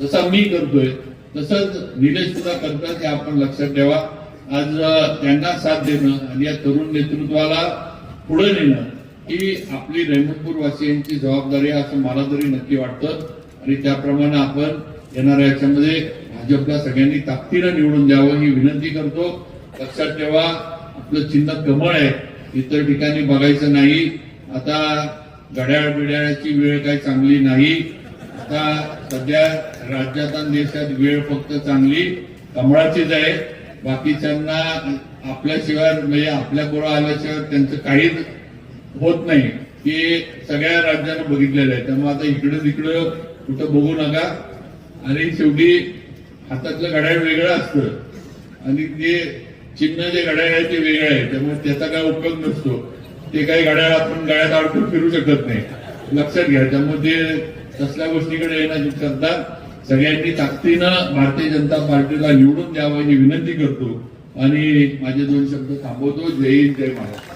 जसा मी करतोय तसंच निलेश सुद्धा करतात हे आपण लक्षात ठेवा. आज त्यांना साथ देणं आणि या तरुण नेतृत्वाला पुढे नेणं ही आपली रेमनपूर वासियांची जबाबदारी असं मला तरी नक्की वाटतं. आणि त्याप्रमाणे आपण येणाऱ्या याच्यामध्ये भाजपला सगळ्यांनी ताकदीनं निवडून द्यावं ही विनंती करतो. लक्षात ठेवा आपलं चिन्ह कमळ आहे. इतर ठिकाणी बघायचं नाही. आता घड्याळ बिड्याळाची वेळ काही चांगली नाही. आता सध्या राज्यात आणि देशात वेळ फक्त चांगली कमळाचीच आहे. बाकीच्यांना आपल्याशिवाय म्हणजे आपल्या बरोबर आल्याशिवाय त्यांचं काहीच होत नाही. हे सगळ्या राज्यानं बघितलेलं आहे. त्यामुळे आता इकडं तिकडं कुठं बघू नका. आणि शेवटी हातातलं घड्याळ वेगळं असतं. आणि ते चिन्ह जे घड्याळ आहे ते वेगळं आहे. त्यामुळे त्याचा काय उपयोग नसतो. ते काही घड्याळ आपण गळ्यात अडकून फिरू शकत नाही. लक्षात घ्या. त्यामुळे ते तसल्या गोष्टीकडे येण्याची करतात सगळ्यांनी ताकदीनं भारतीय जनता पार्टीला निवडून द्यावं ही विनंती करतो. आणि माझे दोन शब्द थांबवतो. जय हिंद जय महाराष्ट्र.